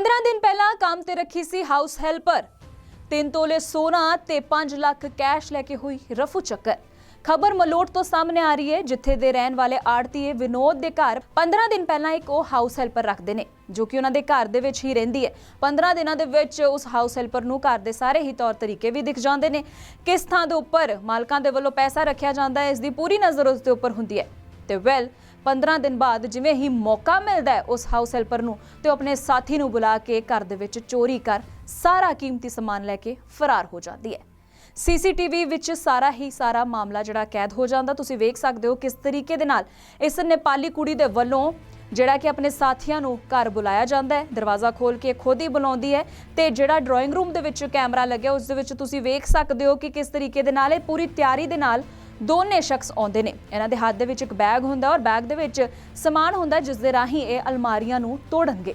15 ਦਿਨ ਪਹਿਲਾਂ ਕੰਮ ਤੇ ਰੱਖੀ ਸੀ ਹਾਊਸ ਹੈਲਪਰ ਤਿੰਨ ਤੋਲੇ ਸੋਨਾ ਤੇ 5 ਲੱਖ ਕੈਸ਼ ਲੈ ਕੇ ਹੋਈ ਰਫੂ ਚੱਕਰ। ਖਬਰ ਮਲੋਟ ਤੋਂ ਸਾਹਮਣੇ ਆ ਰਹੀ ਹੈ, ਜਿੱਥੇ ਦੇ ਰਹਿਣ ਵਾਲੇ ਆੜਤੀਏ ਵਿਨੋਦ ਦੇ ਘਰ 15 ਦਿਨ ਪਹਿਲਾਂ ਇੱਕ ਉਹ ਹਾਊਸ ਹੈਲਪਰ ਰੱਖਦੇ ਨੇ, ਜੋ ਕਿ ਉਹਨਾਂ ਦੇ ਘਰ ਦੇ ਵਿੱਚ ਹੀ ਰਹਿੰਦੀ ਹੈ। 15 ਦਿਨਾਂ ਦੇ ਵਿੱਚ ਉਸ ਹਾਊਸ ਹੈਲਪਰ ਨੂੰ ਘਰ ਦੇ ਸਾਰੇ ਹੀ ਤੌਰ ਤਰੀਕੇ ਵੀ ਦਿਖ ਜਾਂਦੇ ਨੇ। ਕਿਸ ਥਾਂ ਦੇ ਉੱਪਰ ਮਾਲਕਾਂ ਦੇ ਵੱਲੋਂ ਪੈਸਾ ਰੱਖਿਆ ਜਾਂਦਾ ਹੈ, ਇਸ ਦੀ ਪੂਰੀ ਨਜ਼ਰ ਉਸ ਦੇ ਉੱਪਰ ਹੁੰਦੀ ਹੈ। ਤੇ ਵੈਲ 15 ਦਿਨ ਬਾਅਦ ਜਿਵੇਂ ਹੀ ਮੌਕਾ ਮਿਲਦਾ ਹੈ ਉਸ ਹਾਊਸ ਹੈਲਪਰ ਨੂੰ ਤੇ ਉਹ ਆਪਣੇ ਸਾਥੀ ਨੂੰ ਬੁਲਾ ਕੇ ਘਰ ਦੇ ਵਿੱਚ ਚੋਰੀ ਕਰ ਸਾਰਾ ਕੀਮਤੀ ਸਮਾਨ ਲੈ ਕੇ ਫਰਾਰ ਹੋ ਜਾਂਦੀ ਹੈ। ਸੀਸੀਟੀਵੀ ਵਿੱਚ ਸਾਰਾ ਹੀ ਸਾਰਾ ਮਾਮਲਾ ਜਿਹੜਾ ਕੈਦ ਹੋ ਜਾਂਦਾ। ਤੁਸੀਂ ਵੇਖ ਸਕਦੇ ਹੋ ਕਿਸ ਤਰੀਕੇ ਦੇ ਨਾਲ ਇਸ ਨੇਪਾਲੀ ਕੁੜੀ ਦੇ ਵੱਲੋਂ ਜਿਹੜਾ ਕਿ ਆਪਣੇ ਸਾਥੀਆਂ ਨੂੰ ਘਰ ਬੁਲਾਇਆ ਜਾਂਦਾ ਹੈ, ਦਰਵਾਜ਼ਾ ਖੋਲ ਕੇ ਖੁਦ ਹੀ ਬੁਲਾਉਂਦੀ ਹੈ ਤੇ ਜਿਹੜਾ ਡਰਾਇੰਗ ਰੂਮ ਦੇ ਵਿੱਚ ਕੈਮਰਾ ਲੱਗਿਆ, ਉਸ ਦੇ ਵਿੱਚ ਤੁਸੀਂ ਵੇਖ ਸਕਦੇ ਹੋ ਕਿ ਕਿਸ ਤਰੀਕੇ ਦੇ ਨਾਲ ਇਹ ਪੂਰੀ ਤਿਆਰੀ ਦੇ ਨਾਲ ਦੋਨੇ ਸ਼ਖਸ ਆਉਂਦੇ ਨੇ। ਇਹਨਾਂ ਦੇ ਹੱਥ ਦੇ ਵਿੱਚ ਇੱਕ ਬੈਗ ਹੁੰਦਾ ਔਰ ਬੈਗ ਦੇ ਵਿੱਚ ਸਮਾਨ ਹੁੰਦਾ ਜਿਸ ਦੇ ਰਾਹੀਂ ਇਹ ਅਲਮਾਰੀਆਂ ਨੂੰ ਤੋੜਨਗੇ।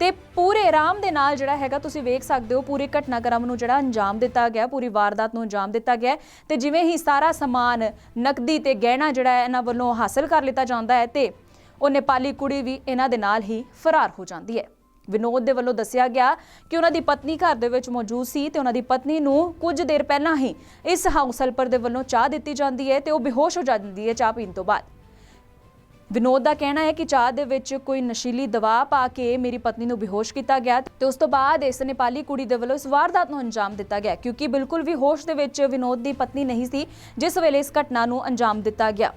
ਤੇ ਪੂਰੇ ਆਰਾਮ ਦੇ ਨਾਲ ਜਿਹੜਾ ਹੈਗਾ, ਤੁਸੀਂ ਵੇਖ ਸਕਦੇ ਹੋ, ਪੂਰੇ ਘਟਨਾਕ੍ਰਮ ਨੂੰ ਜਿਹੜਾ ਅੰਜਾਮ ਦਿੱਤਾ ਗਿਆ, ਪੂਰੀ ਵਾਰਦਾਤ ਨੂੰ ਅੰਜਾਮ ਦਿੱਤਾ ਗਿਆ ਹੈ। ਤੇ ਜਿਵੇਂ ਹੀ ਸਾਰਾ ਸਮਾਨ ਨਕਦੀ ਤੇ ਗਹਿਣਾ ਜਿਹੜਾ ਹੈ, ਇਹਨਾਂ ਵੱਲੋਂ ਹਾਸਲ ਕਰ ਲਿੱਤਾ ਜਾਂਦਾ ਹੈ ਤੇ ਉਹ ਨੇਪਾਲੀ ਕੁੜੀ ਵੀ ਇਹਨਾਂ ਦੇ ਨਾਲ ਹੀ ਫਰਾਰ ਹੋ ਜਾਂਦੀ ਹੈ। ਵਿਨੋਦ ਦੇ ਵੱਲੋਂ ਦੱਸਿਆ ਗਿਆ ਕਿ ਉਹਨਾਂ ਦੀ ਪਤਨੀ ਘਰ ਦੇ ਵਿੱਚ ਮੌਜੂਦ ਸੀ ਤੇ ਉਹਨਾਂ ਦੀ ਪਤਨੀ ਨੂੰ ਕੁਝ ਦੇਰ ਪਹਿਲਾਂ ਹੀ ਇਸ ਹਾਊਸ ਹੈਲਪਰ ਦੇ ਵੱਲੋਂ ਚਾਹ ਦਿੱਤੀ ਜਾਂਦੀ ਹੈ ਤੇ ਉਹ ਬੇਹੋਸ਼ ਹੋ ਜਾਂਦੀ ਹੈ ਚਾਹ ਪੀਣ ਤੋਂ ਬਾਅਦ। ਵਿਨੋਦ ਦਾ ਕਹਿਣਾ ਹੈ ਕਿ ਚਾਹ ਦੇ ਵਿੱਚ ਕੋਈ ਨਸ਼ੀਲੀ ਦਵਾ ਪਾ ਕੇ ਮੇਰੀ ਪਤਨੀ ਨੂੰ ਬੇਹੋਸ਼ ਕੀਤਾ ਗਿਆ ਤੇ ਉਸ ਤੋਂ ਬਾਅਦ ਇਸ ਨੇਪਾਲੀ ਕੁੜੀ ਦੇ ਵੱਲੋਂ ਇਸ ਵਾਰਦਾਤ ਨੂੰ ਅੰਜਾਮ ਦਿੱਤਾ ਗਿਆ, ਕਿਉਂਕਿ ਬਿਲਕੁਲ ਵੀ ਹੋਸ਼ ਦੇ ਵਿੱਚ ਵਿਨੋਦ ਦੀ ਪਤਨੀ ਨਹੀਂ ਸੀ, ਜਿਸ ਵੇਲੇ ਇਸ ਘਟਨਾ ਨੂੰ ਅੰਜਾਮ ਦਿੱਤਾ ਗਿਆ।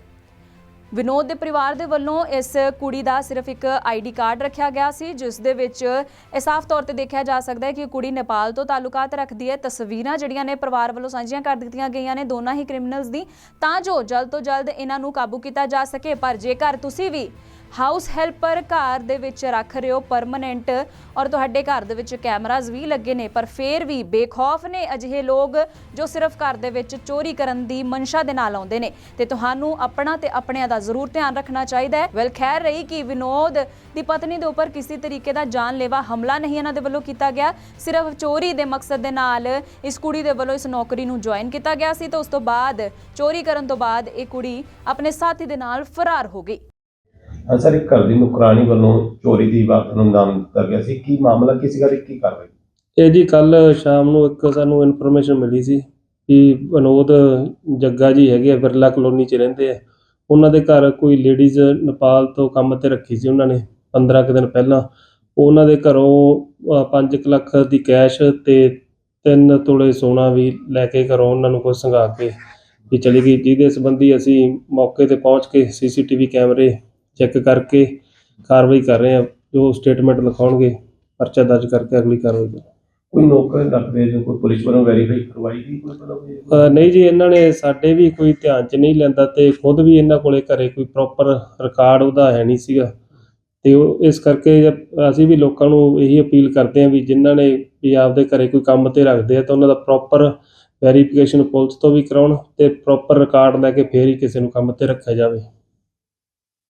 ਵਿਨੋਦ ਦੇ ਪਰਿਵਾਰ ਦੇ ਵੱਲੋਂ ਇਸ ਕੁੜੀ ਦਾ ਸਿਰਫ ਇੱਕ ਆਈਡੀ ਕਾਰਡ ਰੱਖਿਆ ਗਿਆ ਸੀ, ਜਿਸ ਦੇ ਵਿੱਚ ਇਹ ਸਾਫ਼ ਤੌਰ ਤੇ ਦੇਖਿਆ ਜਾ ਸਕਦਾ ਹੈ ਕਿ ਕੁੜੀ ਨੇਪਾਲ ਤੋਂ ਤਾਲੁਕਾਤ ਰੱਖਦੀ ਹੈ। ਤਸਵੀਰਾਂ ਜਿਹੜੀਆਂ ਨੇ ਪਰਿਵਾਰ ਵੱਲੋਂ ਸਾਂਝੀਆਂ ਕਰ ਦਿੱਤੀਆਂ ਗਈਆਂ ਨੇ ਦੋਨਾਂ ਹੀ ਕ੍ਰਿਮੀਨਲਸ ਦੀ, ਤਾਂ ਜੋ ਜਲਦ ਤੋਂ ਜਲਦ ਇਹਨਾਂ ਨੂੰ ਕਾਬੂ ਕੀਤਾ ਜਾ ਸਕੇ। ਪਰ ਜੇਕਰ ਤੁਸੀਂ ਵੀ ਹਾਊਸ ਹੈਲਪਰ ਘਰ ਦੇ ਵਿੱਚ ਰੱਖ ਰਹੇ ਹੋ ਪਰਮਨੈਂਟ ਔਰ ਤੁਹਾਡੇ ਘਰ ਦੇ ਵਿੱਚ ਕੈਮਰਾਜ਼ ਵੀ ਲੱਗੇ ਨੇ, ਪਰ ਫੇਰ ਵੀ ਬੇਖੌਫ ਨੇ ਅਜਿਹੇ ਲੋਕ ਜੋ ਸਿਰਫ ਘਰ ਦੇ ਵਿੱਚ ਚੋਰੀ ਕਰਨ ਦੀ ਮਨਸ਼ਾ ਦੇ ਨਾਲ ਆਉਂਦੇ ਨੇ। ਤੇ ਤੁਹਾਨੂੰ ਆਪਣਾ ਤੇ ਆਪਣਿਆਂ ਦਾ ਜ਼ਰੂਰ ਧਿਆਨ ਰੱਖਣਾ ਚਾਹੀਦਾ ਹੈ। ਵੈਲ ਖੈਰ ਰਹੀ ਕਿ ਵਿਨੋਦ ਦੀ ਪਤਨੀ ਦੇ ਉੱਪਰ ਕਿਸੇ ਤਰੀਕੇ ਦਾ ਜਾਨਲੇਵਾ ਹਮਲਾ ਨਹੀਂ ਇਹਨਾਂ ਦੇ ਵੱਲੋਂ ਕੀਤਾ ਗਿਆ। ਸਿਰਫ ਚੋਰੀ ਦੇ ਮਕਸਦ ਦੇ ਨਾਲ ਇਸ ਕੁੜੀ ਦੇ ਵੱਲੋਂ ਇਸ ਨੌਕਰੀ ਨੂੰ ਜੁਆਇਨ ਕੀਤਾ ਗਿਆ ਸੀ। ਤੇ ਉਸ ਤੋਂ ਬਾਅਦ, ਚੋਰੀ ਕਰਨ ਤੋਂ ਬਾਅਦ ਇਹ ਕੁੜੀ ਆਪਣੇ ਸਾਥੀ ਦੇ ਨਾਲ ਫਰਾਰ ਹੋ ਗਈ। ਹਾਂ ਸਰ ਇੱਕ ਘਰ ਦੀ ਨੁਕਰਾਨੀ ਵੱਲੋਂ ਚੋਰੀ ਦੀ ਵਾਰਦਾਤ ਨੂੰ ਅੰਜਾਮ ਦਿੱਤਾ ਗਿਆ ਸੀ। ਕੀ ਮਾਮਲਾ ਕੀ ਸੀਗਾ ਤੇ ਕੀ ਕਾਰਵਾਈ? ਇਹ ਜੀ ਕੱਲ ਸ਼ਾਮ ਨੂੰ ਇੱਕ ਸਾਨੂੰ ਇਨਫੋਰਮੇਸ਼ਨ ਮਿਲੀ ਸੀ ਕਿ ਵਿਨੋਦ ਜੱਗਾ ਜੀ ਹੈਗੇ ਆ ਬਿਰਲਾ ਕਲੋਨੀ 'ਚ ਰਹਿੰਦੇ ਆ। ਉਹਨਾਂ ਦੇ ਘਰ ਕੋਈ ਲੇਡੀਜ਼ ਨੇਪਾਲ ਤੋਂ ਕੰਮ ਤੇ ਰੱਖੀ ਸੀ ਉਹਨਾਂ ਨੇ 15 ਕੁ ਦਿਨ ਪਹਿਲਾਂ। ਉਹਨਾਂ ਦੇ ਘਰੋਂ 5 ਲੱਖ ਦੀ ਕੈਸ਼ ਤੇ 3 ਤੋਲੇ ਸੋਨਾ ਵੀ ਲੈ ਕੇ ਘਰੋਂ ਉਹਨਾਂ ਨੂੰ ਕੋਈ ਸੰਘਾ ਕੇ ਵੀ ਚਲੀ ਗਈ। ਜਿਹਦੇ ਸੰਬੰਧੀ ਅਸੀਂ ਮੌਕੇ ਤੇ ਪਹੁੰਚ ਕੇ ਸੀਸੀਟੀਵੀ ਕੈਮਰੇ ਚੈੱਕ ਕਰਕੇ ਕਾਰਵਾਈ ਕਰ ਰਹੇ ਹਾਂ। ਜੋ ਸਟੇਟਮੈਂਟ ਲਿਖਾਉਣਗੇ ਪਰਚਾ ਦਰਜ ਕਰਕੇ ਅਗਲੀ ਕਾਰਵਾਈ ਕਰਾਂਗੇ। ਕੋਈ ਨੌਕਰ ਰੱਖਦੇ ਜੋ ਕੋਈ ਪੁਲਿਸ ਵੱਲੋਂ ਵੈਰੀਫਾਈ ਕਰਵਾਈ ਗਈ ਕੋਈ ਮਤਲਬ ਇਹ? ਅ, ਨਹੀਂ ਜੀ ਇਹਨਾਂ ਨੇ ਸਾਡੇ ਵੀ ਕੋਈ ਧਿਆਨ ਚ ਨਹੀਂ ਲੈਂਦਾ ਤੇ ਖੁਦ ਵੀ ਇਹਨਾਂ ਕੋਲੇ ਘਰੇ ਕੋਈ ਪ੍ਰੋਪਰ ਰਿਕਾਰਡ ਉਹਦਾ ਹੈ ਨਹੀਂ ਸੀਗਾ। ਤੇ ਉਹ ਇਸ ਕਰਕੇ ਜ- ਅਸੀਂ ਵੀ ਲੋਕਾਂ ਨੂੰ ਇਹੀ ਅਪੀਲ ਕਰਦੇ ਹਾਂ ਵੀ ਜਿਨ੍ਹਾਂ ਨੇ ਵੀ ਆਪਦੇ ਘਰੇ ਕੋਈ ਕੰਮ ਤੇ ਰੱਖਦੇ ਆ ਤਾਂ ਉਹਨਾਂ ਦਾ ਪ੍ਰੋਪਰ ਵੈਰੀਫਿਕੇਸ਼ਨ ਪੁਲਿਸ ਤੋਂ ਵੀ ਕਰਾਉਣ ਤੇ ਪ੍ਰੋਪਰ ਰਿਕਾਰਡ ਲੈ ਕੇ ਫੇਰ ਹੀ ਕਿਸੇ ਨੂੰ ਕੰਮ ਤੇ ਰੱਖਿਆ ਜਾਵੇ।